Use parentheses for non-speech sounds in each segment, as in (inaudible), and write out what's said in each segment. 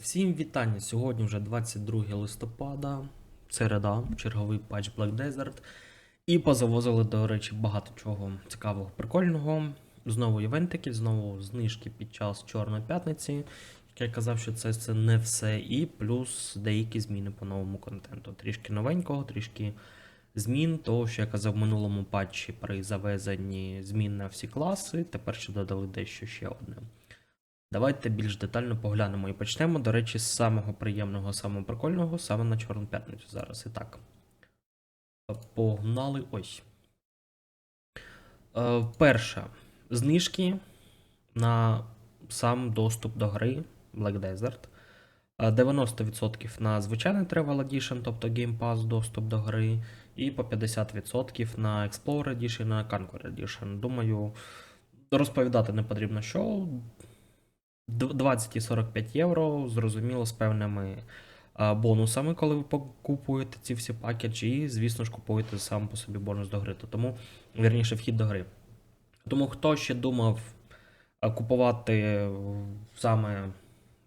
Всім вітання. Сьогодні вже 22 листопада, середа, черговий патч Black Desert. І позавозили, до речі, багато чого цікавого, прикольного. Знову івентики, знову знижки під час Чорної п'ятниці. Як я казав, що це, це не все. І плюс деякі зміни по новому контенту. Трішки новенького, трішки змін. Того, що я казав в минулому патчі при завезенні змін на всі класи. Тепер ще додали дещо ще одне. Давайте більш детально поглянемо і почнемо, до речі, з самого приємного, самого прикольного, саме на Чорну п'ятницю зараз. І так. Погнали ось. Е, перше. Знижки на сам доступ до гри Black Desert. Е, 90% на звичайний Travel Edition, тобто Game Pass доступ до гри, і по 50% на Explorer Edition на Conquer Edition. Думаю, розповідати не потрібно, що 20 і 45 євро, зрозуміло, з певними бонусами, коли ви купуєте ці всі пакеджі, і, звісно ж, купуєте сам по собі бонус до гри. То Тому, вірніше, вхід до гри. Тому хто ще думав купувати саме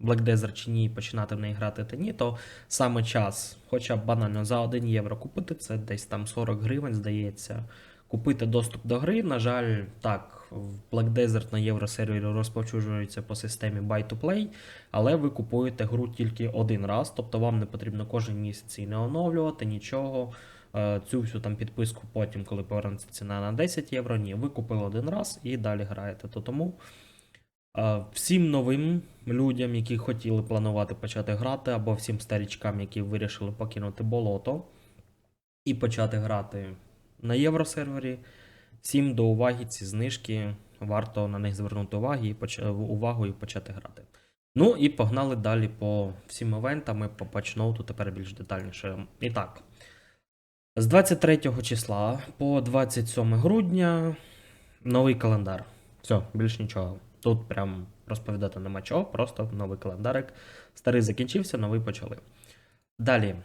Black Desert чи ні, починати в неї грати та ні, то саме час, хоча б банально за 1 євро купити, це десь там 40 гривень, здається. Купити доступ до гри. На жаль, так, в Black Desert на євросервері розповсюджується по системі Buy to Play, але ви купуєте гру тільки один раз, тобто вам не потрібно кожен місяць її не оновлювати, нічого. Е, Цю всю там підписку потім, коли повернеться ціна на 10 євро, ні, ви купили один раз і далі граєте. То тому е, всім новим людям, які хотіли планувати почати грати, або всім старічкам, які вирішили покинути болото і почати грати на євросервері. Всім до уваги ці знижки. Варто на них звернути увагу і, увагу і почати грати. Ну і погнали далі по всім івентам по патчноуту тепер більш детальніше. І так. З 23 числа по 27 грудня новий календар. Все, більш нічого. Тут прям розповідати нема чого, просто новий календарик. Старий закінчився, новий почали. Далі.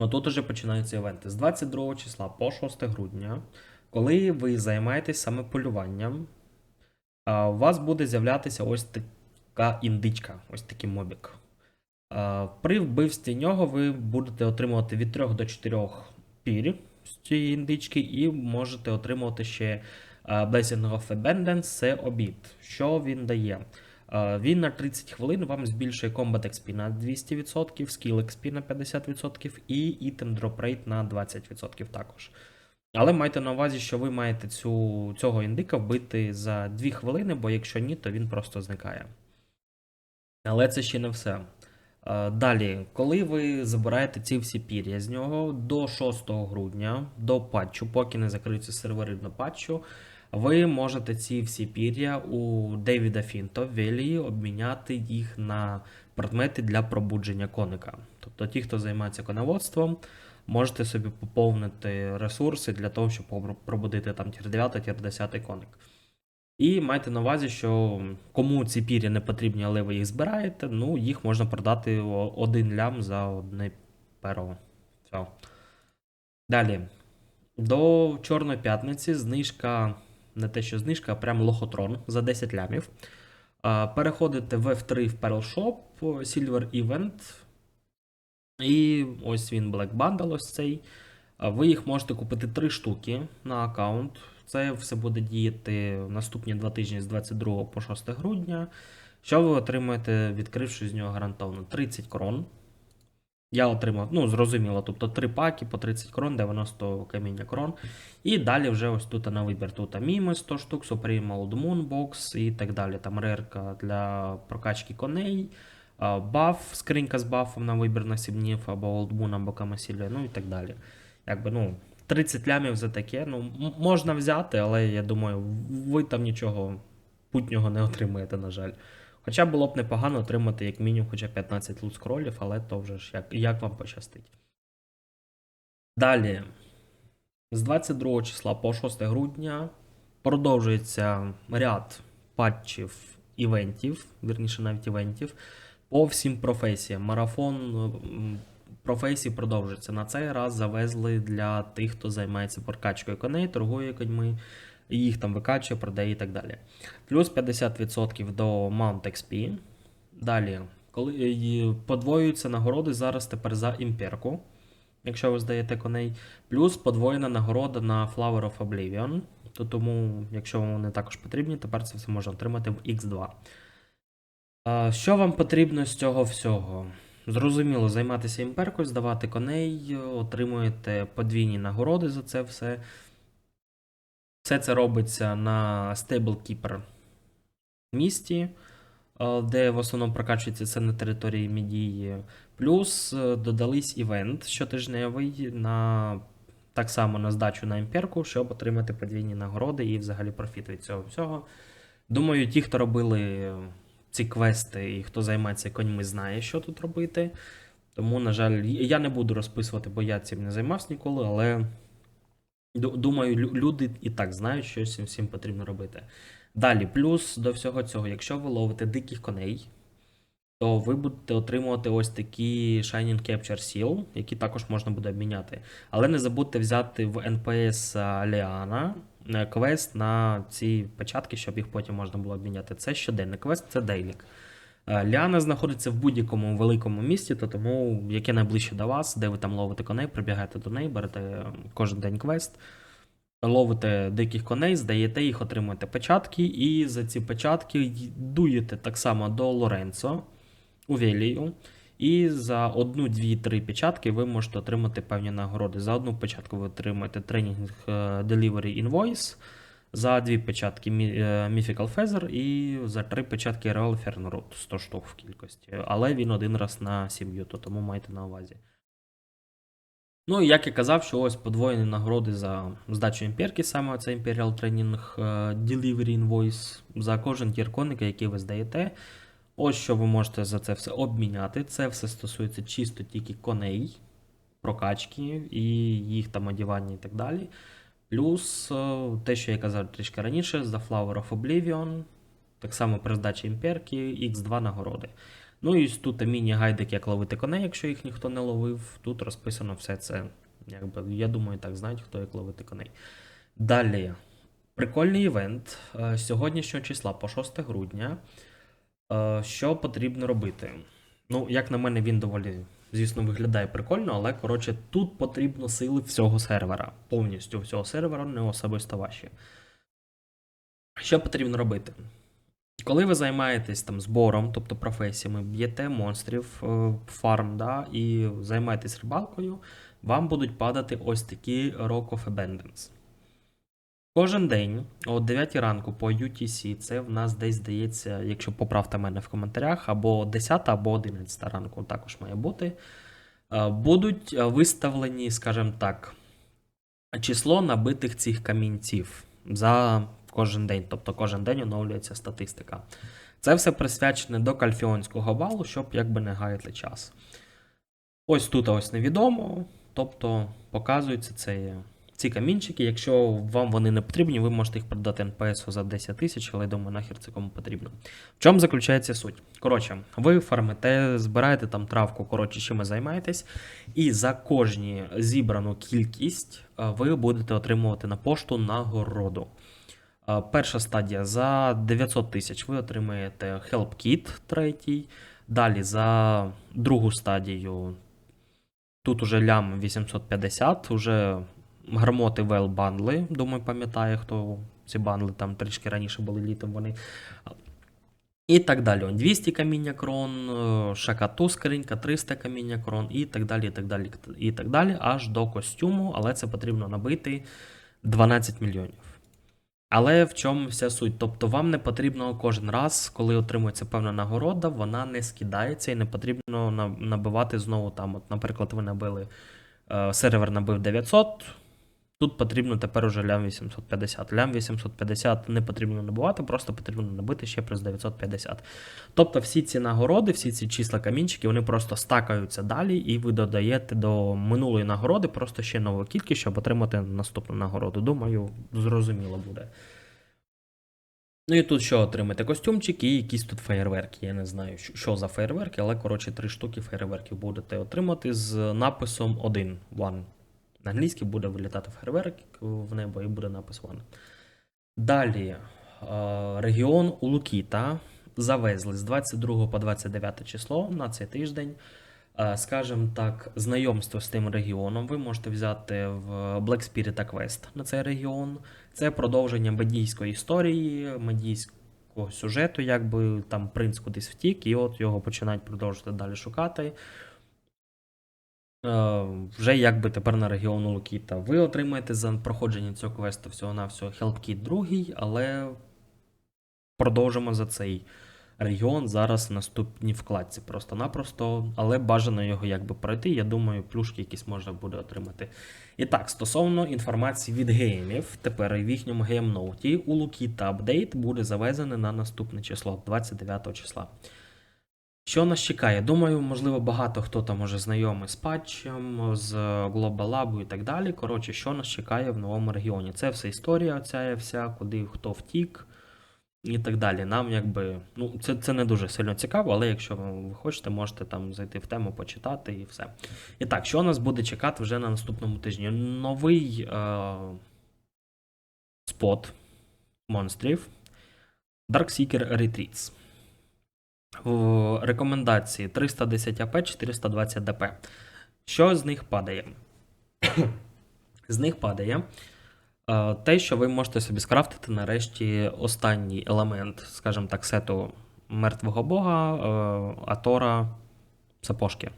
Ну тут уже починаються івенти. З 22 числа по 6 грудня, коли ви займаєтесь саме полюванням, у вас буде з'являтися ось така індичка, ось такий мобік. При вбивстві нього ви будете отримувати від 3 до 4 пір з цієї індички, і можете отримувати ще Blessing of Abundance, це обід. Що він дає? Е, Він на 30 хвилин вам збільшує Combat XP на 200%, Skill XP на 50% і Item Drop Rate на 20% також. Але майте на увазі, що ви маєте цю, цього індика вбити за 2 хвилини, бо якщо ні, то він просто зникає. Але це ще не все. Е, Далі, коли ви забираєте ці всі пір'я з нього до 6 грудня, до патчу, поки не закриються сервери до патчу, ви можете ці всі пір'я у Девіда Фінто в Велії обміняти їх на предмети для пробудження коника. Тобто ті, хто займається коноводством, можете собі поповнити ресурси для того, щоб пробудити там тір 9, тір 10 коник. І майте на увазі, що кому ці пір'я не потрібні, але ви їх збираєте, ну їх можна продати один лям за одне перо. Все. Далі. До Чорної п'ятниці знижка не те, що знижка, а прям лохотрон за 10 лямів. Переходите в F3 в Pearl Shop, Silver Event. І ось він Black Bundle, ось цей. Ви їх можете купити 3 штуки на аккаунт. Це все буде діяти наступні 2 тижні з 22 по 6 грудня. Що ви отримаєте, відкривши з нього гарантовано 30 крон. Я отримав, ну, зрозуміло, тобто 3 паки по 30 крон, 90 каміння крон. І далі вже ось тут на вибір тут міми 100 штук, Supreme Old Moon Box і так далі. Там рерка для прокачки коней, баф, скринька з бафом на вибір на сібнів, або Old Moon, або Камасілля, ну і так далі. Якби, ну, 30 лямів за таке. ну, Можна взяти, але я думаю, ви там нічого путнього не отримаєте, на жаль. Хоча було б непогано отримати як мінімум хоча 15 лут скролів, але то вже ж як, як вам пощастить. Далі, з 22 числа по 6 грудня продовжується ряд патчів івентів, вірніше навіть івентів, по всім професіям. Марафон професій продовжується. На цей раз завезли для тих, хто займається прокачкою коней, торгує коньми їх там викачує, продає і так далі. Плюс 50% до Mount XP. Далі коли подвоюються нагороди зараз тепер за імперку, якщо ви здаєте коней, плюс подвоєна нагорода на Flower of Oblivion. То тому, якщо вам вони також потрібні, тепер це все можна отримати в X2. Що вам потрібно з цього всього? Зрозуміло, займатися імперкою, здавати коней, отримуєте подвійні нагороди за це все. Все це робиться на StableKeeper місті, е, де в основному прокачується це на території Медії. Плюс е, додались івент щотижневий на так само на здачу на імперку, щоб отримати подвійні нагороди і взагалі профіт від цього всього. Думаю, ті, хто робили ці квести і хто займається коньми, знає, що тут робити. Тому, на жаль, я не буду розписувати, бо я цим не займався ніколи, але думаю, люди і так знають, що цим всім потрібно робити. Далі, плюс до всього цього, якщо ви ловите диких коней, то ви будете отримувати ось такі Shining Capture Seal, які також можна буде обміняти. Але не забудьте взяти в NPS Ліана е, квест на ці печатки, щоб їх потім можна було обміняти. Це щоденний квест, це дейлік. Е, Ліана знаходиться в будь-якому великому місті, то тому яке найближче до вас, де ви там ловите коней, прибігаєте до неї, берете е, кожен день квест, ловите диких коней, здаєте їх, отримуєте печатки, і за ці печатки дуєте так само до Лоренцо у Велію. І за одну, дві, три печатки ви можете отримати певні нагороди. За одну печатку ви отримаєте тренінг е, Delivery Invoice, за дві печатки е, Mythical Feather і за три печатки Royal Fern 100 штук в кількості. Але він один раз на сім'ю, то тому майте на увазі. Ну як я казав, що ось подвоєні нагороди за здачу імперки, саме це Imperial Training е, Delivery Invoice, за кожен тір коника, який ви здаєте. Ось що ви можете за це все обміняти. Це все стосується чисто тільки коней, прокачки і їх там одягання і так далі. Плюс е, те, що я казав трішки раніше, за Flower of Oblivion, так само при здачі імперки, X2 нагороди. Ну і тут міні-гайдик, як ловити коней, якщо їх ніхто не ловив. Тут розписано все це. Якби, я думаю, так знають, хто як ловити коней. Далі. Прикольний івент е, сьогоднішнього числа по 6 грудня. Е, Що потрібно робити? Ну, як на мене, він доволі, звісно, виглядає прикольно, але коротше, тут потрібно сили всього сервера. Повністю всього сервера, не особисто ваші. Що потрібно робити? Коли ви займаєтесь там збором, тобто професіями, б'єте монстрів, е, фарм, да, і займаєтесь рибалкою, вам будуть падати ось такі Rock of Abundance. Кожен день о 9 ранку по UTC, це в нас десь здається, якщо поправте мене в коментарях, або 10 або 11 ранку також має бути. е, Будуть е, виставлені, скажімо так, число набитих цих камінців за кожен день. Тобто кожен день оновлюється статистика. Це все присвячене до кальфіонського балу, щоб якби не гаяти час. Ось тут ось невідомо. Тобто показуються це, ці камінчики. Якщо вам вони не потрібні, ви можете їх продати НПСу за 10 тисяч, але я думаю, нахер це кому потрібно. В чому заключається суть? Коротше, ви фармите, збираєте там травку, коротше, чим ви займаєтесь, і за кожні зібрану кількість е, ви будете отримувати на пошту нагороду. Е, Перша стадія за 900 тисяч ви отримаєте Help Kit третій. Далі за другу стадію тут уже лям 850, уже грамоти вел бандли. Думаю, пам'ятає, хто ці бандли там трішки раніше були літом вони. І так далі. 200 каміння крон, е, шакату скринька, 300 каміння крон, і так далі, і так далі, і так далі, аж до костюму, але це потрібно набити 12 мільйонів. Але в чому вся суть? Тобто вам не потрібно кожен раз, коли отримується певна нагорода, вона не скидається і не потрібно набивати знову там. От, наприклад, ви набили е, сервер набив 900. Тут потрібно тепер уже лям 850. Лям 850 не потрібно набувати, просто потрібно набити ще плюс 950. Тобто всі ці нагороди, всі ці числа камінчики, вони просто стакаються далі, і ви додаєте до минулої нагороди просто ще нову кількість, щоб отримати наступну нагороду. Думаю, зрозуміло буде. Ну і тут що отримати? Костюмчик і якісь тут феєрверки. Я не знаю, що- за феєрверки, але коротше три штуки феєрверків будете отримати з написом 1. One. На англійській буде вилітати фейерверк в небо і буде напис One. Далі. е, Регіон Улукіта. завезли з 22 по 29 число на цей тиждень. Е, Скажем так, знайомство з тим регіоном ви можете взяти в Black Spirit Quest на цей регіон. Це продовження медійської історії, медійського сюжету, якби там принц кудись втік, і от його починають продовжувати далі шукати. Е, Вже якби тепер на регіону Лукіта. Ви отримаєте за проходження цього квесту всього-навсього Kit 2, але продовжимо за цей регіон зараз в наступній вкладці. Просто-напросто, але бажано його якби пройти. Я думаю, плюшки якісь можна буде отримати. І так, стосовно інформації від геймів, тепер в їхньому геймноуті у Лукіта апдейт буде завезений на наступне число, 29 числа. Що нас чекає? Думаю, можливо, багато хто там уже знайомий з патчем, з Global Lab і так далі. Коротше, що нас чекає в новому регіоні? Це все історія, оця вся, куди хто втік і так далі. Нам якби, ну, це, це не дуже сильно цікаво, але якщо ви хочете, можете там зайти в тему, почитати і все. І так, що нас буде чекати вже на наступному тижні? Новий е- спот монстрів Darkseeker Retreats. В рекомендації 310 АП, 420 ДП. Що з них падає? (coughs) з них падає е, те, що ви можете собі скрафтити нарешті останній елемент, скажімо так, сету мертвого бога, е, Атора сапожки.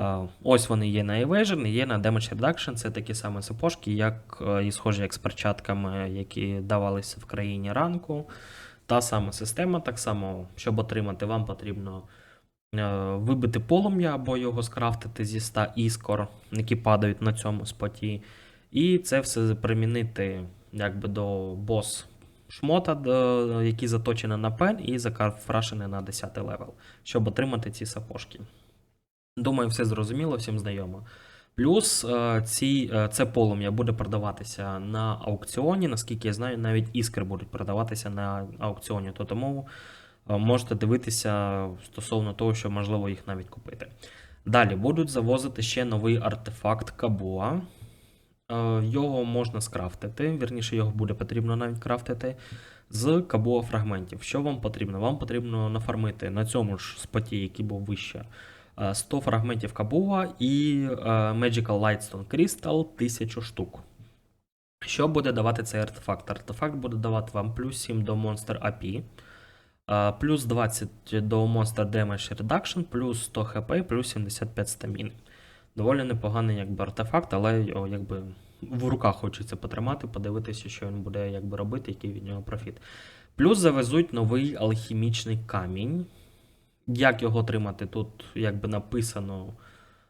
Е, Ось вони є на Evasion, є на Damage Reduction. Це такі самі сапожки, як і схожі як з перчатками, які давалися в країні ранку. Та сама система, так само, щоб отримати, вам потрібно е, вибити полум'я або його скрафтити зі 100 іскор, які падають на цьому споті. І це все примінити якби до бос шмота, який заточений на пен, і закафрашений на 10 левел, щоб отримати ці сапожки. Думаю, все зрозуміло, всім знайомо. Плюс е, ці, е, це полум'я буде продаватися на аукціоні. Наскільки я знаю, навіть іскри будуть продаватися на аукціоні. То тому е, можете дивитися стосовно того, що можливо їх навіть купити. Далі будуть завозити ще новий артефакт Кабуа. Його можна скрафтити, вірніше, його буде потрібно навіть крафтити з Кабуа фрагментів. Що вам потрібно? Вам потрібно нафармити на цьому ж споті, який був вище. Е, 100 фрагментів Кабуа і е, Magical Lightstone Crystal 1000 штук. Що буде давати цей артефакт? Артефакт буде давати вам плюс 7 до Monster AP, е, плюс 20 до Monster Damage Reduction, плюс 100 HP, плюс 75 стаміни. Доволі непоганий якби, артефакт, але якби в руках хочеться потримати, подивитися, що він буде якби, робити, який від нього профіт. Плюс завезуть новий алхімічний камінь. Як його отримати, тут якби написано,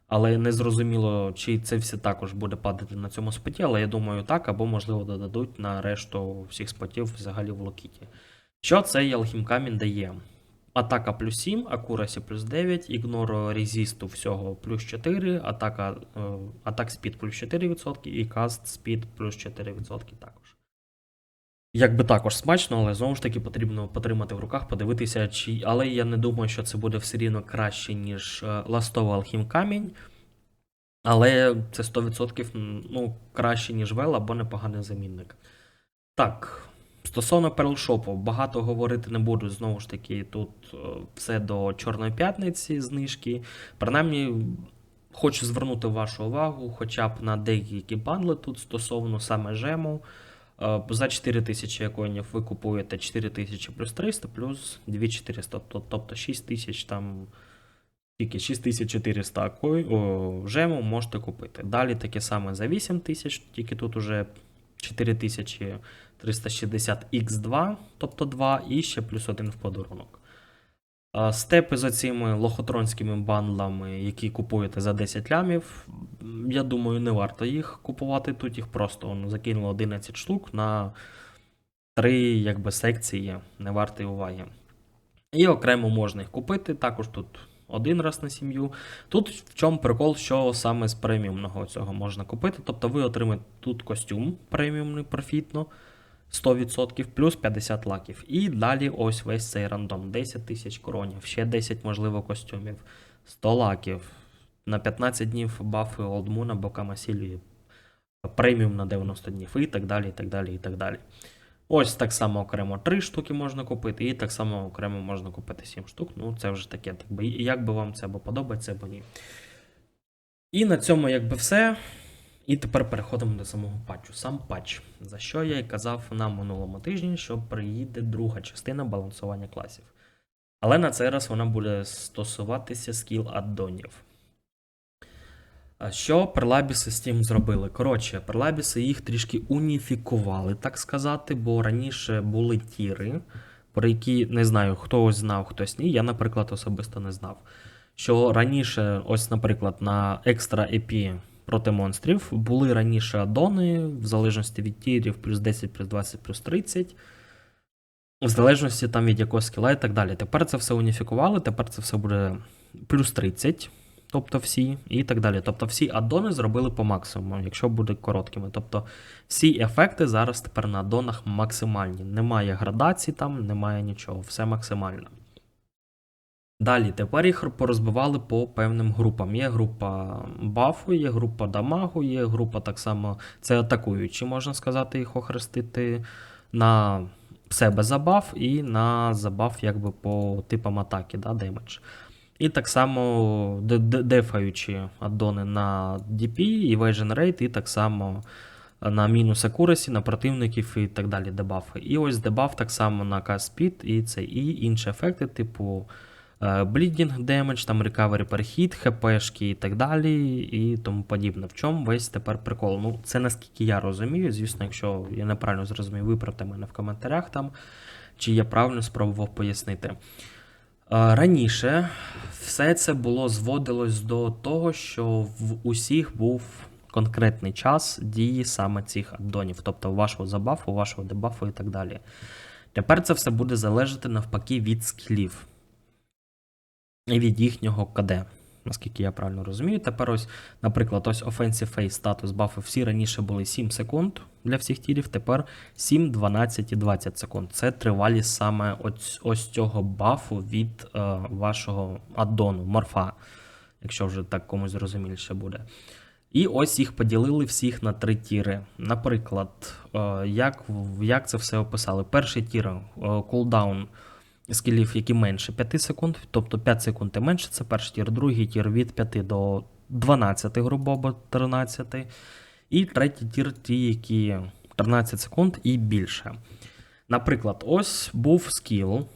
але не зрозуміло, чи це все також буде падати на цьому споті, але я думаю, так, або, можливо, додадуть на решту всіх спотів взагалі в Локіті. Що цей алхімкамінь дає? Атака плюс 7, акурасі плюс 9, ігнор резисту всього плюс 4, атака, е, атак спід плюс 4% і каст спід плюс 4% також. Якби також смачно, але знову ж таки потрібно потримати в руках, подивитися, чи. Але я не думаю, що це буде все рівно краще, ніж е, ластовий алхім камінь. Але це 100% ну, краще, ніж вел або непоганий замінник. Так, стосовно Перлшопу, багато говорити не буду. Знову ж таки, тут е, все до Чорної п'ятниці знижки. Принаймні, хочу звернути вашу увагу хоча б на деякі бандли тут стосовно саме жему. Е, За 4000 коїнів ви купуєте 4 тисячі плюс 300 плюс 2400, тобто 6 тисяч там. Тільки 6400 кой, о, жему можете купити. Далі таке саме за 8000, тільки тут уже 4360 x2, тобто 2, і ще плюс один в подарунок. Степи за цими лохотронськими бандлами, які купуєте за 10 лямів, я думаю, не варто їх купувати. Тут їх просто ну, закинуло 11 штук на 3 якби, секції, не варто уваги. І окремо можна їх купити. Також тут один раз на сім'ю. Тут в чому прикол, що саме з преміумного цього можна купити. Тобто ви отримаєте тут костюм преміумний профітно 100% плюс 50 лаків. І далі ось весь цей рандом. 10 тисяч коронів, ще 10 можливо костюмів, 100 лаків. На 15 днів бафи Old Moon або преміум на 90 днів і так далі, і так далі, і так далі. Ось так само окремо 3 штуки можна купити, і так само окремо можна купити 7 штук. Ну, це вже таке, так би, як би вам це або подобається, або ні. І на цьому якби все. І тепер переходимо до самого патчу. Сам патч, за що я і казав на минулому тижні, що приїде друга частина балансування класів. Але на цей раз вона буде стосуватися скіл аддонів. Що перлабіси з тим зробили? Коротше, перлабіси їх трішки уніфікували, так сказати, бо раніше були тіри, про які не знаю, хтось знав, хтось ні. Я, наприклад, особисто не знав. Що раніше, ось, наприклад, на екстра епі проти монстрів були раніше аддони, в залежності від тірів, плюс 10, плюс 20, плюс 30. В залежності там від якогось скіла і так далі. Тепер це все уніфікували, тепер це все буде плюс 30, тобто всі, і так далі. Тобто всі аддони зробили по максимуму, якщо буде короткими. Тобто всі ефекти зараз тепер на аддонах максимальні. Немає градацій там, немає нічого, все максимально. Далі, тепер їх порозбивали по певним групам. Є група бафу, є група дамагу, є група так само, це атакуючі, можна сказати, їх охрестити на себе забаф і на забаф якби по типам атаки, да, демедж. І так само де- де- дефаючі аддони на DP, Evasion Rate, і так само на мінус accuracy, на противників і так далі дебафи. І ось дебаф так само на speed і це, і інші ефекти, типу bleeding damage, там recovery перехід, хпшки і так далі, і тому подібне. В чому весь тепер прикол? Ну, це наскільки я розумію, звісно, якщо я неправильно зрозумів, виправте мене в коментарях там, чи я правильно спробував пояснити. Е, Раніше все це було зводилось до того, що в усіх був конкретний час дії саме цих аддонів, тобто вашого забафу, вашого дебафу і так далі. Тепер це все буде залежати навпаки від скілів від їхнього КД. Наскільки я правильно розумію, тепер ось, наприклад, ось Offensive Phase статус бафи всі раніше були 7 секунд для всіх тірів, тепер 7, 12 і 20 секунд. Це тривалість саме ось, ось цього бафу від е, вашого аддону, морфа, якщо вже так комусь зрозуміліше буде. І ось їх поділили всіх на три тіри. Наприклад, е, як, як це все описали? Перший тір е, кулдаун скілів, які менше 5 секунд, тобто 5 секунд і менше це перший тір, другий тір від 5 до 12, грубо або 13. І третій тір ті, які 13 секунд і більше. Наприклад, ось був скіл.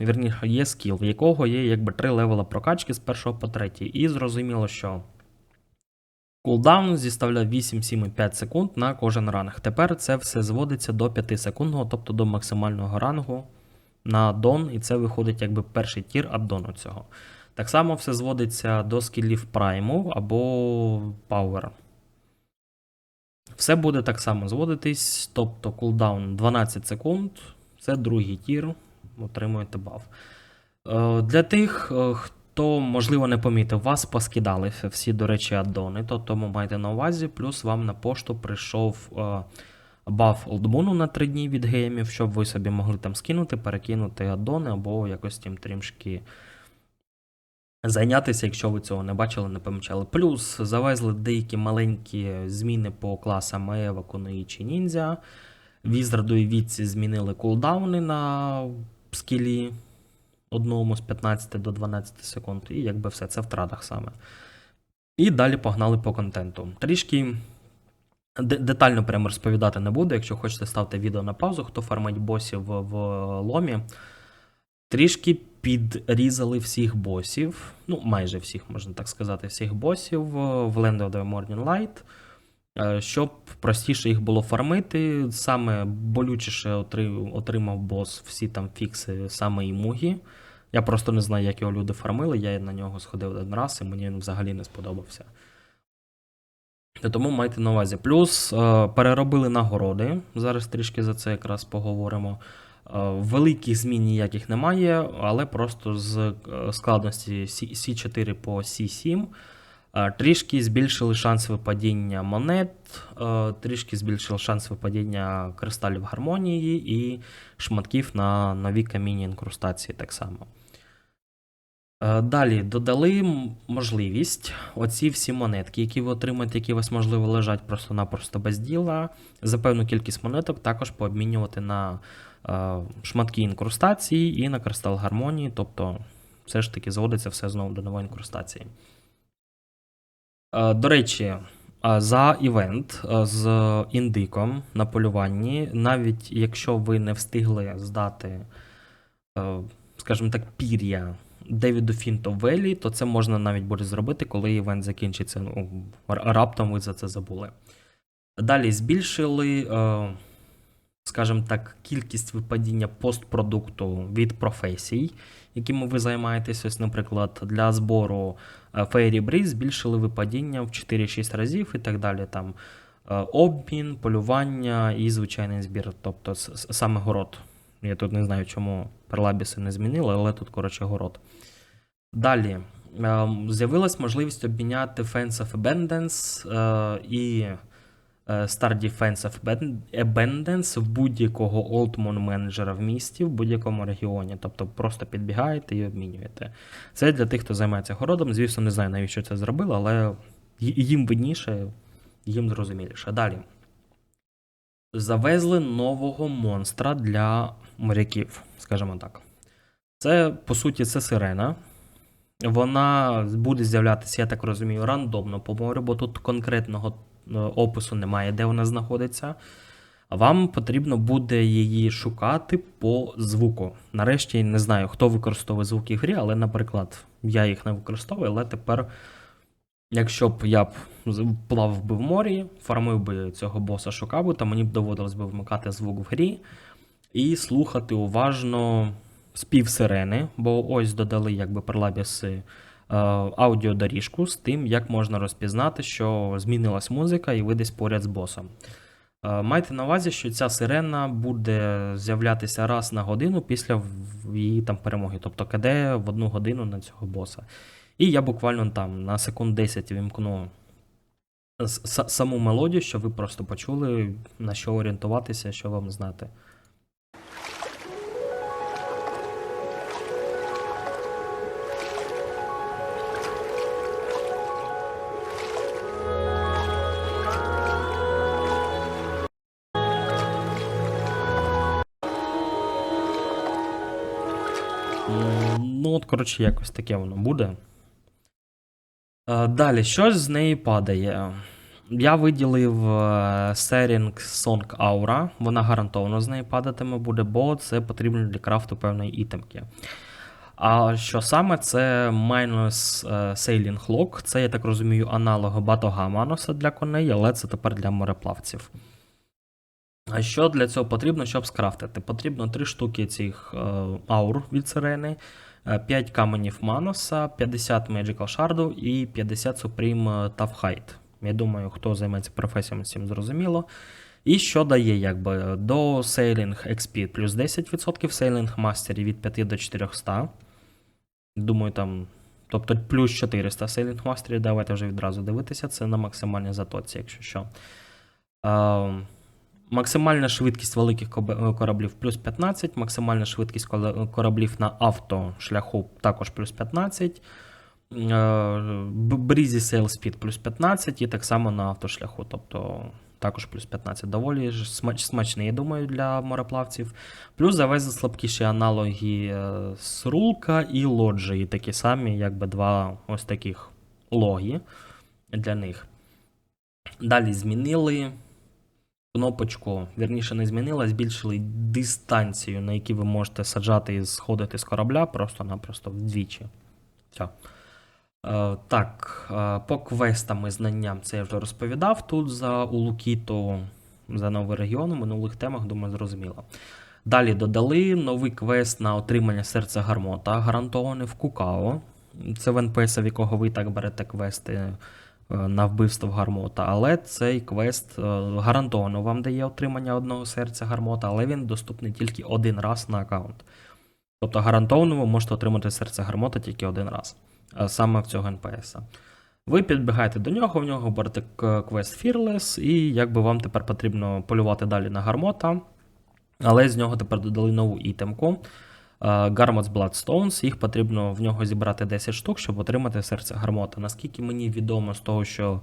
Вірніше, є скіл, в якого є якби три левела прокачки з першого по третій. І зрозуміло, що кулдаун зіставляв 8, 7 і 5 секунд на кожен ранг. Тепер це все зводиться до 5 секундного, тобто до максимального рангу на дон, і це виходить якби перший тір аддону цього. Так само все зводиться до скілів прайму або пауера. Все буде так само зводитись, тобто кулдаун 12 секунд, це другий тір, отримуєте баф. Е, Для тих, е, хто, можливо, не помітив, вас поскидали всі, до речі, аддони, то тому майте на увазі, плюс вам на пошту прийшов е, баф олдмуну на 3 дні від геймів, щоб ви собі могли там скинути, перекинути аддони або якось тим трішки зайнятися, якщо ви цього не бачили, не помічали. Плюс завезли деякі маленькі зміни по класам Ева, Куноїчі Ніндзя. Візраду і Віці змінили кулдауни на скілі одному з 15 до 12 секунд, і якби все це в традах саме. І далі погнали по контенту. Трішки детально прямо розповідати не буду. Якщо хочете, ставте відео на паузу, хто фармить босів в, в ломі. Трішки підрізали всіх босів, ну майже всіх, можна так сказати, всіх босів в Land of the Morning Light, е, щоб простіше їх було фармити. Саме болючіше отримав бос всі там фікси саме і мугі. Я просто не знаю, як його люди фармили. Я на нього сходив один раз, і мені він взагалі не сподобався. Тому майте на увазі. Плюс е, переробили нагороди. Зараз трішки за це якраз поговоримо. Е, Великих змін ніяких немає, але просто з е, складності Сі- Сі4 по Сі7 е, трішки збільшили шанс випадіння монет, трішки збільшили шанс випадіння кристалів гармонії і шматків на нові камінні інкрустації так само. Е, Далі додали можливість оці всі монетки, які ви отримаєте, які у вас можливо лежать просто-напросто без діла, за певну кількість монеток також пообмінювати на е, шматки інкрустації і на кристал гармонії, тобто все ж таки зводиться все знову до нової інкрустації. Е, До речі, за івент з індиком на полюванні, навіть якщо ви не встигли здати, скажімо так, пір'я Девіду Фінто Велі, то це можна навіть буде зробити, коли івент закінчиться. Ну, раптом ви за це забули. Далі збільшили, е, скажімо так, кількість випадіння постпродукту від професій, якими ви займаєтесь. Ось, наприклад, для збору е, Fairy Breeze збільшили випадіння в 4-6 разів і так далі. Там е, обмін, полювання і звичайний збір, тобто саме город. Я тут не знаю, чому перлабіси не змінили, але тут, коротше, город. Далі. ем, З'явилась можливість обміняти Fence of Abundance е, і е, Star Defense of Abundance в будь-якого Oldmon менеджера в місті, в будь-якому регіоні. Тобто просто підбігаєте і обмінюєте. Це для тих, хто займається городом. Звісно, не знаю, навіщо це зробили, але їм видніше, їм зрозуміліше. Далі. Завезли нового монстра для моряків, скажімо так. Це, по суті, це сирена. Вона буде з'являтися, я так розумію, рандомно по морю, бо тут конкретного е, опису немає, де вона знаходиться. Вам потрібно буде її шукати по звуку. Нарешті не знаю, хто використовує звуки в грі, але, наприклад, я їх не використовую, але тепер, якщо б я б плавав би в морі, фармив би цього боса, шукав то мені б доводилось би вмикати звук в грі і слухати уважно спів сирени, бо ось додали якби перлабіси е, аудіодоріжку з тим, як можна розпізнати, що змінилась музика і ви десь поряд з босом. Е, Майте на увазі, що ця сирена буде з'являтися раз на годину після її там перемоги, тобто каде в одну годину на цього боса. І я буквально там на секунд 10 вімкну саму мелодію, щоб ви просто почули, на що орієнтуватися, що вам знати. Коротше, якось таке воно буде. Е, Далі, що з неї падає? Я виділив е, Sering Song Aura. Вона гарантовано з неї падатиме буде, бо це потрібно для крафту певної ітемки. А що саме, це Minus е, Sailing Lock. Це, я так розумію, аналог Батога Маноса для коней, але це тепер для мореплавців. А що для цього потрібно, щоб скрафтити? Потрібно 3 штуки цих аур від сирени, 5 каменів Маноса, 50 Magical Shard і 50 Supreme Tough Hide. Я думаю, хто займається професіями, цим зрозуміло. І що дає, якби до Sailing XP плюс 10%, Sailing Mastery від 5 до 400. Думаю, там. Тобто плюс 400 Sailing Mastery, давайте вже відразу дивитися, це на максимальній затоці, якщо що. Е, Максимальна швидкість великих кораблів плюс 15, максимальна швидкість кораблів на автошляху також плюс 15. е, Breezy Sail Speed плюс 15 і так само на автошляху, тобто також плюс 15. Доволі смач, смачний, я думаю, для мореплавців. Плюс завезли слабкіші аналоги е, Срулка і Лоджії, такі самі, якби два ось таких логі для них. Далі змінили кнопочку, вірніше не змінила, збільшили дистанцію, на якій ви можете саджати і сходити з корабля, просто-напросто вдвічі. Все. Е, так, е, по квестам і знанням це я вже розповідав тут за Улукіту, за новий регіон, у минулих темах, думаю, зрозуміло. Далі додали новий квест на отримання серця гармота, гарантований в Кукао. Це в НПС, в якого ви так берете квести на вбивство гармота. Але цей квест е, гарантовано вам дає отримання одного серця гармота, але він доступний тільки один раз на аккаунт. Тобто гарантовано ви можете отримати серце гармота тільки один раз, е, саме в цього НПС. Ви підбігаєте до нього, в нього берете квест Fearless, і якби вам тепер потрібно полювати далі на гармота. Але з нього тепер додали нову ітемку. Гармотс Bloodstones, їх потрібно в нього зібрати 10 штук, щоб отримати серце гармота. Наскільки мені відомо з того, що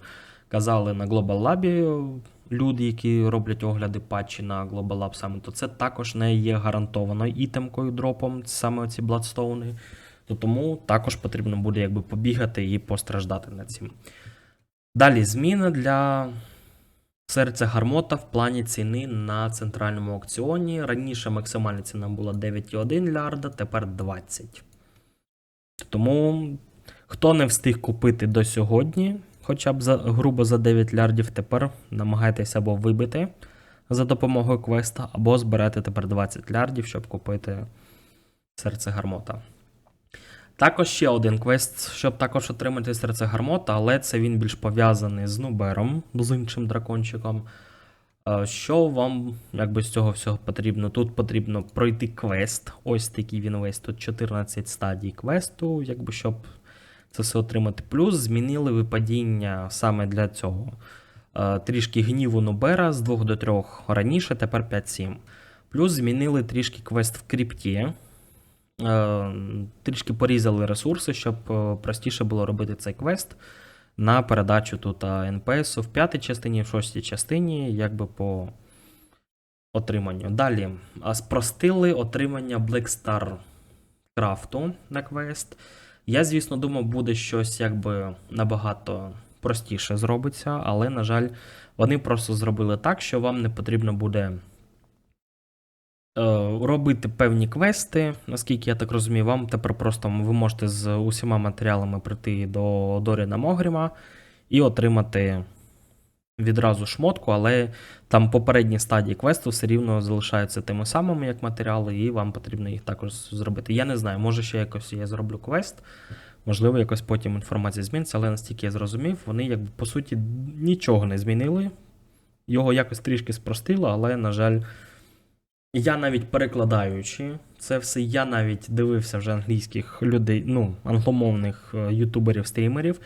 казали на Global Lab люди, які роблять огляди патчі на Global Lab саме, то це також не є гарантованою ітемкою дропом, саме оці Bloodstone. То тому також потрібно буде якби побігати і постраждати над цим. Далі зміна для серця гармота в плані ціни на центральному аукціоні. Раніше максимальна ціна була 9,1 мільярда, тепер 20. Тому хто не встиг купити до сьогодні, хоча б за, грубо за 9 мільярдів, тепер намагайтеся або вибити за допомогою квеста, або зберете тепер 20 мільярдів, щоб купити серце гармота. Також ще один квест, щоб також отримати серце гармота, але це він більш пов'язаний з Нубером, з іншим дракончиком. Е, Що вам якби з цього всього потрібно? Тут потрібно пройти квест. Ось такий він весь. Тут 14 стадій квесту, якби щоб це все отримати. Плюс змінили випадіння саме для цього. Е, Трішки гніву Нубера з 2 до 3 раніше, тепер 5-7. Плюс змінили трішки квест в крипті. Е, Трішки порізали ресурси, щоб е, простіше було робити цей квест на передачу тут НПС в п'ятій частині, в шостій частині, якби по отриманню. Далі спростили отримання Black Star крафту на квест. Я, звісно, думав, буде щось якби набагато простіше зробиться, але, на жаль, вони просто зробили так, що вам не потрібно буде е, робити певні квести, наскільки я так розумію, вам тепер просто ви можете з усіма матеріалами прийти до Доріна Могріма і отримати відразу шмотку, але там попередні стадії квесту все рівно залишаються тими самими, як матеріали, і вам потрібно їх також зробити. Я не знаю, може ще якось я зроблю квест. Можливо, якось потім інформація зміниться, але наскільки я зрозумів, вони якби по суті нічого не змінили. Його якось трішки спростило, але, на жаль, я навіть перекладаючи це все, я навіть дивився вже англійських людей, ну, англомовних е, ютуберів, стрімерів.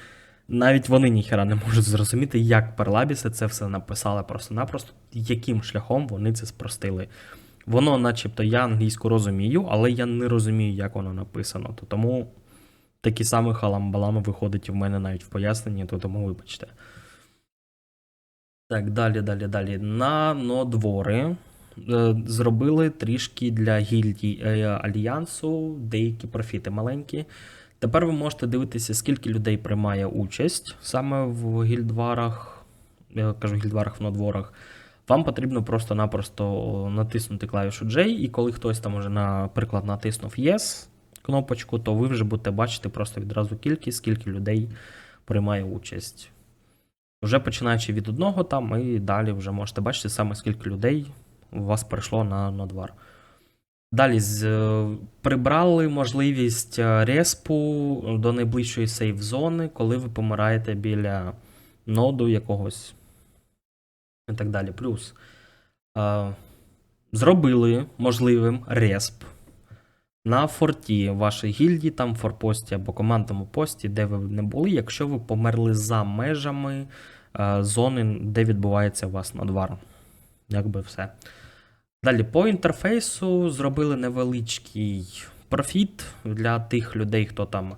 Навіть вони ніхера не можуть зрозуміти, як перлабіси це все написали просто-напросто, яким шляхом вони це спростили. Воно, начебто, я англійську розумію, але я не розумію, як воно написано. То тому такі самі халамбалами виходить в мене навіть в поясненні, то тому вибачте. Так, далі, далі, далі. На нодвори зробили трішки для гільдій е, Альянсу деякі профіти маленькі. Тепер ви можете дивитися, скільки людей приймає участь саме в гільдварах, я кажу гільдварах в нодворах. Вам потрібно просто-напросто натиснути клавішу J, і коли хтось там уже, наприклад, натиснув Yes кнопочку, то ви вже будете бачити просто відразу кількість, скільки людей приймає участь. Вже починаючи від одного там, і далі вже можете бачити саме скільки людей вас прийшло на нодвар. Далі е, прибрали можливість е, респу до найближчої сейф-зони, коли ви помираєте біля ноду якогось. І так далі. Плюс е, зробили можливим респ на форті вашої гільдії, там форпості або командному пості, де ви не були, якщо ви померли за межами зони, де відбувається у вас нодвар. Якби все. Далі по інтерфейсу зробили невеличкий профіт для тих людей, хто там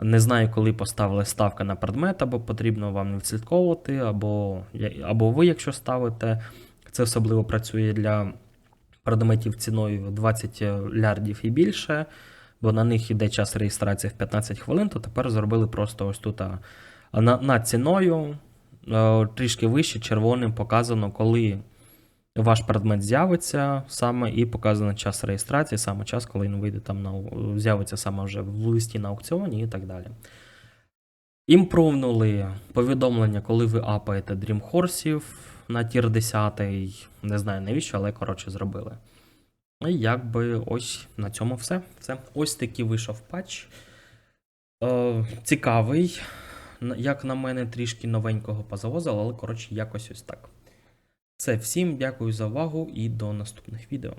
не знає, коли поставили ставка на предмет, або потрібно вам відслідковувати, або, або ви, якщо ставите, це особливо працює для предметів ціною 20 лярдів і більше, бо на них йде час реєстрації в 15 хвилин, то тепер зробили просто ось тут на, над ціною, е, трішки вище червоним показано, коли ваш предмет з'явиться саме і показано час реєстрації, саме час, коли він вийде там на з'явиться саме вже в листі на аукціоні і так далі. Імпровнули повідомлення, коли ви апаєте Dreamhorse на тір 10. Не знаю навіщо, але коротше зробили. І якби ось на цьому все. все. Ось такий вийшов патч. Е, Цікавий. Як на мене, трішки новенького позавозили, але коротше якось ось так. Все, всім дякую за увагу і до наступних відео.